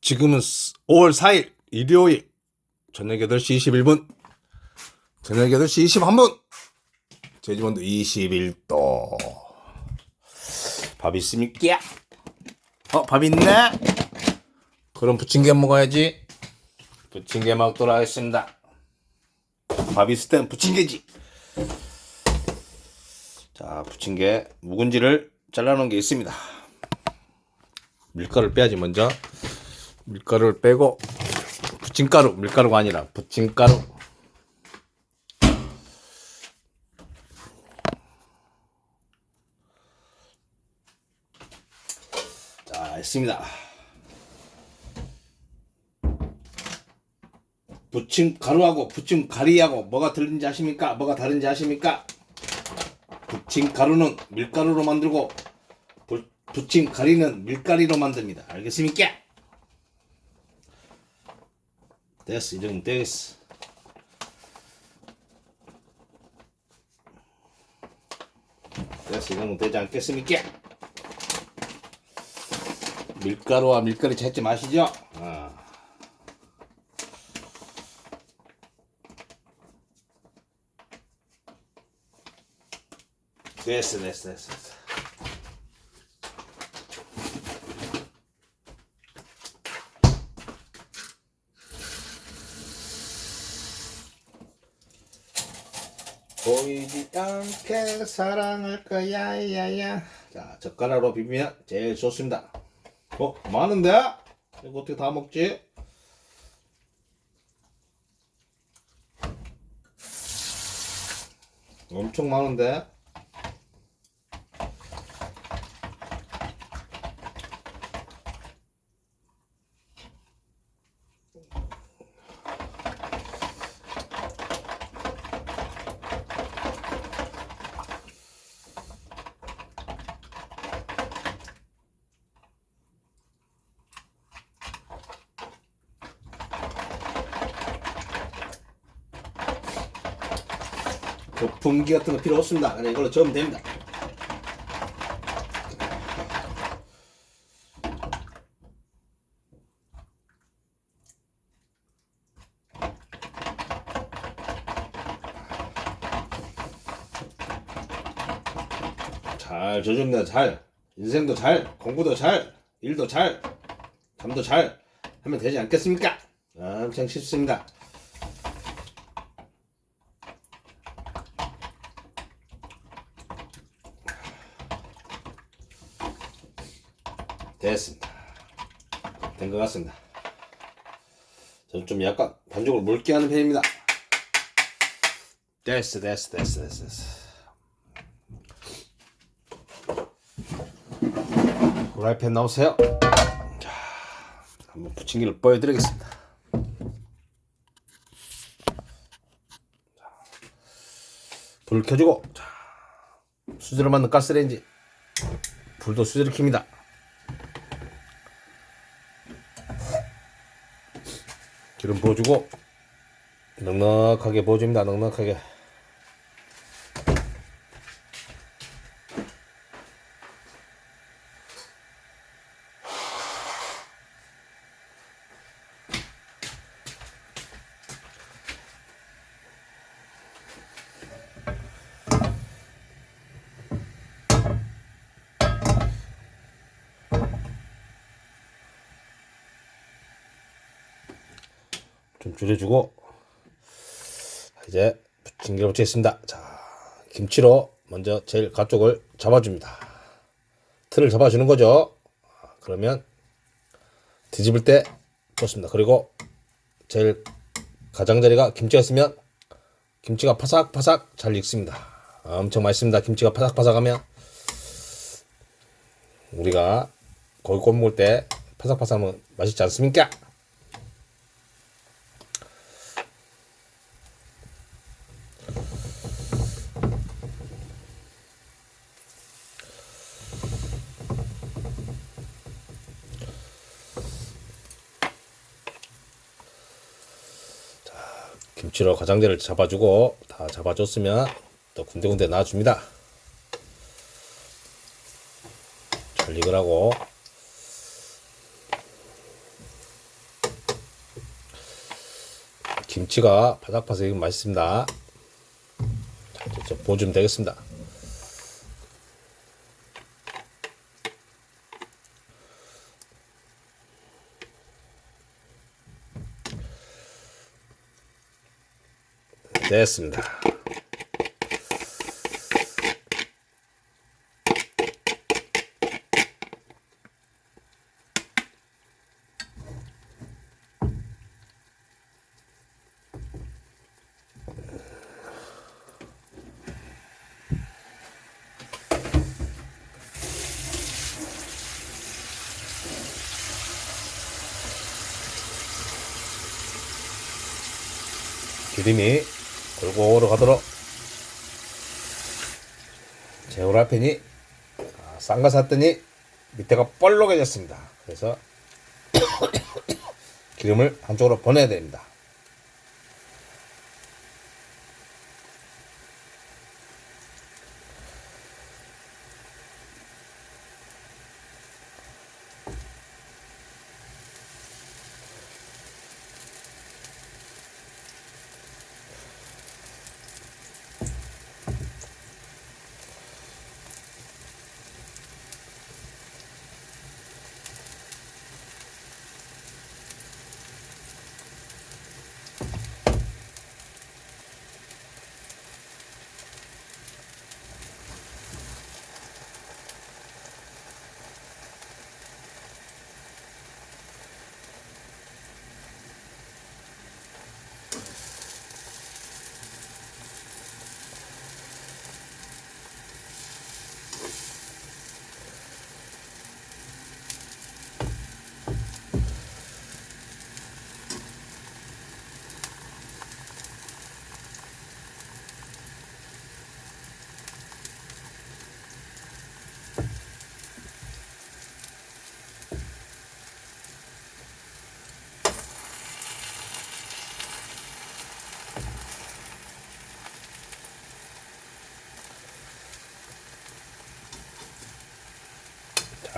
지금은 5월 4일 일요일 저녁 8시 21분. 저녁 8시 21분. 제주본도 21도 밥 있습니까? 어, 밥 있네? 그럼 부침개 먹어야지. 부침개 먹도록 하겠습니다. 밥 있을 땐 부침개지. 자 부침개 묵은지를 잘라놓은 게 있습니다. 밀가루를 빼야지 먼저 밀가루를 빼고 부침가루 밀가루가 아니라 부침가루 자 있습니다 부침가루하고 부침가리하고 뭐가 틀린지 아십니까? 뭐가 다른지 아십니까? 부침가루는 밀가루로 만들고 부, 부침가리는 밀가리로 만듭니다 알겠습니까? 됐어 이 정도 되겠어 됐어 이 정도 되지 않겠습니까? 밀가루와 밀가루 찾지 마시죠 어. 됐어 됐어 됐어 보이지 않게 사랑할 거야 야야 자 젓가락으로 비비면 제일 좋습니다 어 많은데? 이거 어떻게 다 먹지? 엄청 많은데? 거품기 같은 거 필요 없습니다. 그냥 이걸로 저으면 됩니다. 잘 저줍니다. 잘. 인생도 잘, 공부도 잘, 일도 잘, 잠도 잘 하면 되지 않겠습니까? 엄청 쉽습니다. 됐습니다. 된 것 같습니다. 저는 좀 약간 반죽을 묽게 하는 편입니다. 됐어, 됐어, 됐어, 됐어, 됐어. 후라이팬 나오세요. 자, 한번 부침개를 보여드리겠습니다. 자, 불 켜주고, 자, 수저로 만든 가스레인지, 불도 수저를 킵니다. 기름 부어주고 넉넉하게 부어줍니다. 넉넉하게 좀 줄여주고 이제 부침개를 붙이겠습니다. 자, 김치로 먼저 제일 가쪽을 잡아줍니다. 틀을 잡아주는 거죠. 그러면 뒤집을 때 좋습니다. 그리고 제일 가장자리가 김치가 있으면 김치가 파삭파삭 잘 익습니다. 엄청 맛있습니다. 김치가 파삭파삭하면 우리가 고기 구워 먹을 때 파삭파삭하면 맛있지 않습니까? 억지로 가장자를 잡아주고 다 잡아줬으면 또 군데군데 놔줍니다. 잘 익으라고 김치가 바삭바삭 맛있습니다. 보여주면 되겠습니다. 됐습니다. 기름이 골고루 가도록 제 후라이팬이 아, 싼거 샀더니 밑에가 볼록해졌습니다. 그래서 기름을 한쪽으로 보내야 됩니다.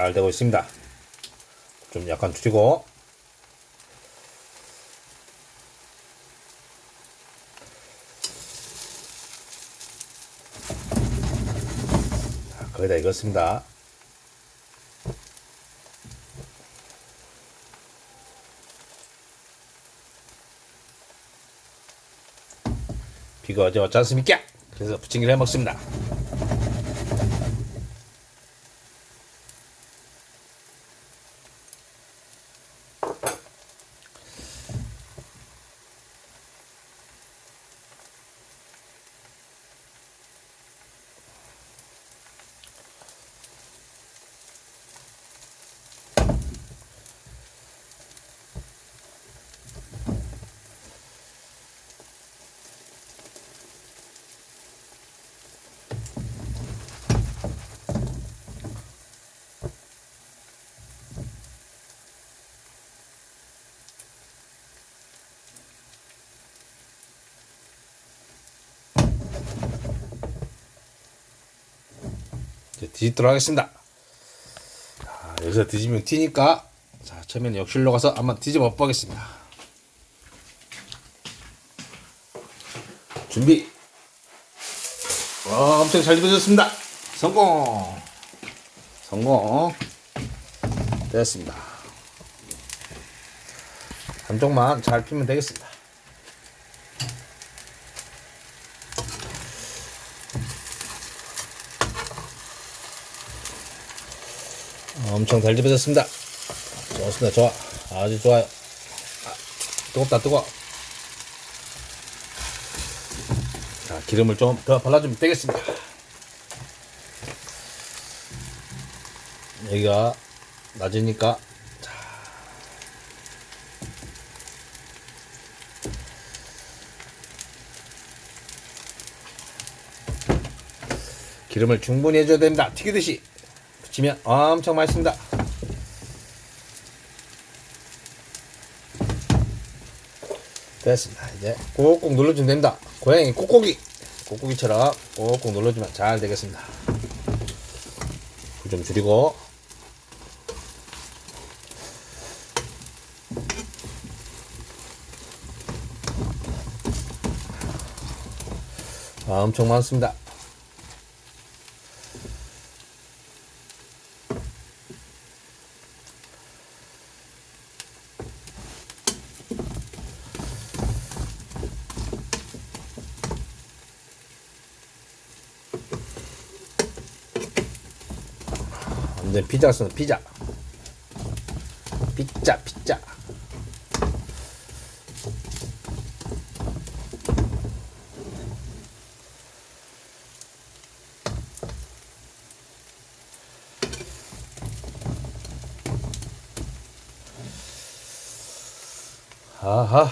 잘 되고 있습니다. 좀 약간 줄이고 자, 거의 다 익었습니다. 비가 어제 왔지 않습니까? 그래서 부침개를 해 먹습니다. 이제 뒤집도록 하겠습니다. 자, 여기서 뒤집으면 튀니까 자, 처음에는 욕실로 가서 한번 뒤집어 보겠습니다. 준비. 와, 엄청 잘 뒤집어졌습니다. 성공. 성공. 됐습니다. 한쪽만 잘 피면 되겠습니다. 엄청 잘 집어졌습니다. 좋습니다. 좋아. 아주 좋아요. 아, 뜨겁다, 뜨거워. 자, 기름을 좀 더 발라주면 되겠습니다. 여기가 낮으니까, 자. 기름을 충분히 해줘야 됩니다. 튀기듯이. 치면 엄청 맛있습니다. 됐습니다. 이제 꼭꼭 눌러주면 됩니다. 고양이 꼭꼭이 꼭꼭이처럼 꼭꼭 눌러주면 잘 되겠습니다. 불 좀 줄이고 엄청 많습니다. 완전 피자 쓰는 피자. 피자, 피자. 아하,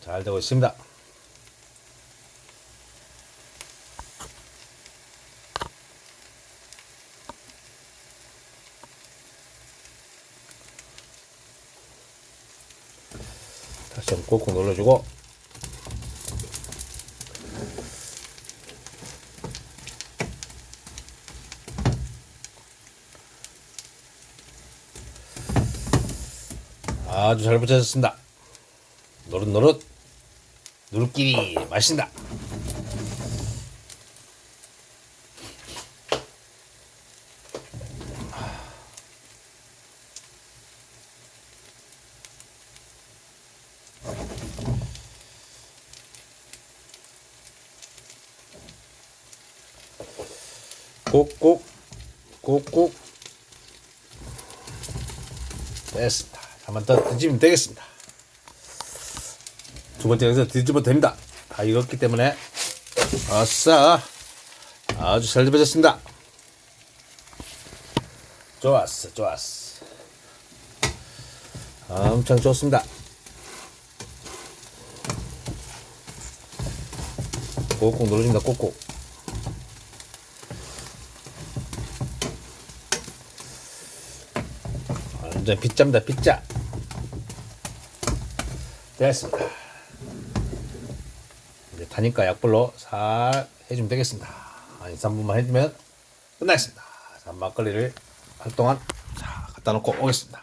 잘 되고 있습니다. 다시 한번 꾹꾹 눌러주고 아주 잘 붙여졌습니다. 노릇노릇 누르끼리 맛있다. 꾹꾹 꾹꾹 됐습니다. 한번 더 뒤집으면 되겠습니다. 두 번째 여기서 뒤집어도 됩니다. 다 익었기 때문에 아싸 아주 잘 뒤집어졌습니다. 좋았어 좋았어 엄청 좋습니다. 꾹꾹 눌러줍니다 꾹꾹 완전 빗자입니다 빗자. 됐습니다. 이제 타니까 약불로 살 해주면 되겠습니다. 한 2, 3분만 해주면 끝나겠습니다. 자 막걸리를 할 동안 자 갖다 놓고 오겠습니다.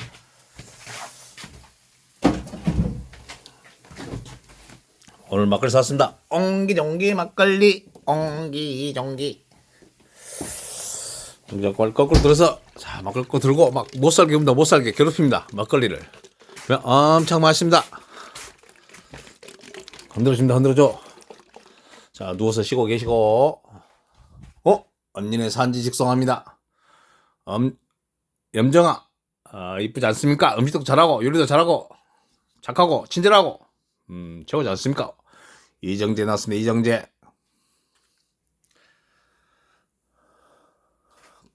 오늘 막걸리 샀습니다. 옹기종기 막걸리. 옹기종기 이제 거꾸로 거꾸로 들어서 자 막걸리 거 들고 막 못살게 굽니다 못살게 괴롭힙니다 막걸리를. 엄청 맛있습니다. 흔들어줍니다 흔들어줘. 자 누워서 쉬고 계시고. 어? 언니네 산지 직송합니다. 엄 염정아 아 이쁘지 않습니까? 음식도 잘하고 요리도 잘하고 착하고 친절하고. 음 최고지 않습니까? 이정재 나왔습니다 이정재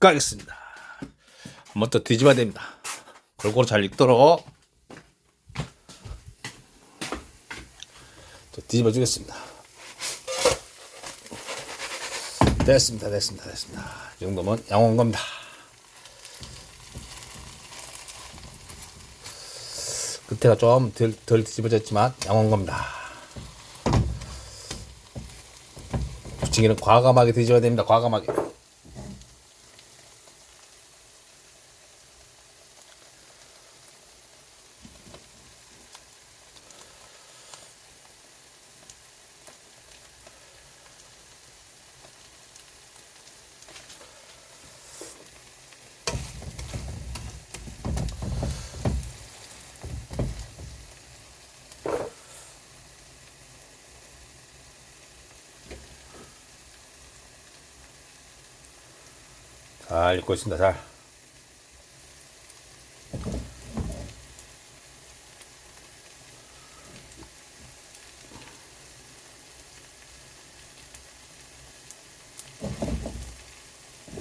가겠습니다. 한번 더 뒤집어야 됩니다. 골고루 잘 익도록 또 뒤집어 주겠습니다. 됐습니다. 됐습니다. 됐습니다. 이 정도면 양호한 겁니다. 끝에가 좀 덜, 덜 뒤집어졌지만 양호한 겁니다. 부침개는 과감하게 뒤집어야 됩니다. 과감하게. 잘 익고 있습니다. 잘.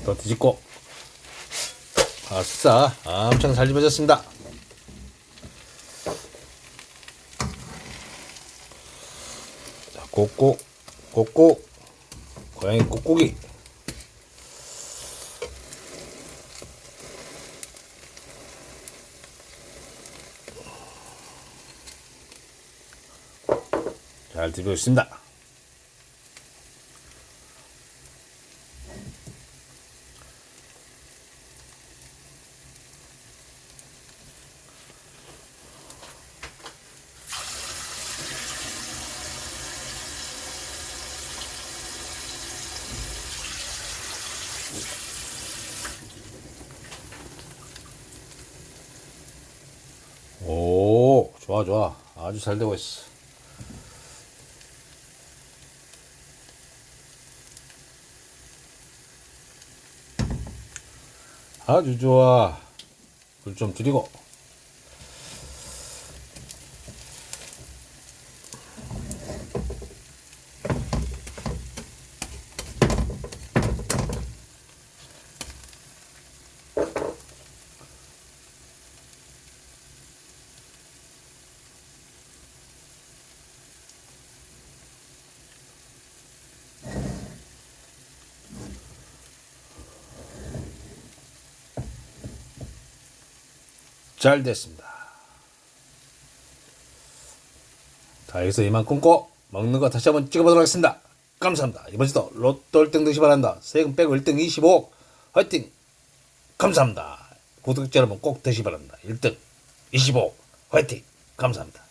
더 뒤집고. 아싸. 엄청 잘 집어졌습니다. 자, 꼭꼭, 꼭꼭. 고양이 꼭꼭이. 잘 뒤집어주십니다. 좋아 좋아 아주 잘 되고 있어 아주 좋아. 불 좀 줄이고. 잘 됐습니다. 자, 여기서 이만 끊고 먹는 거 다시 한번 찍어보도록 하겠습니다. 감사합니다. 이번 주도 로또 1등 되시 바란다. 세금 빼고 1등 25. 화이팅! 감사합니다. 구독자 여러분 꼭 되시 바랍니다. 1등 25. 화이팅! 감사합니다.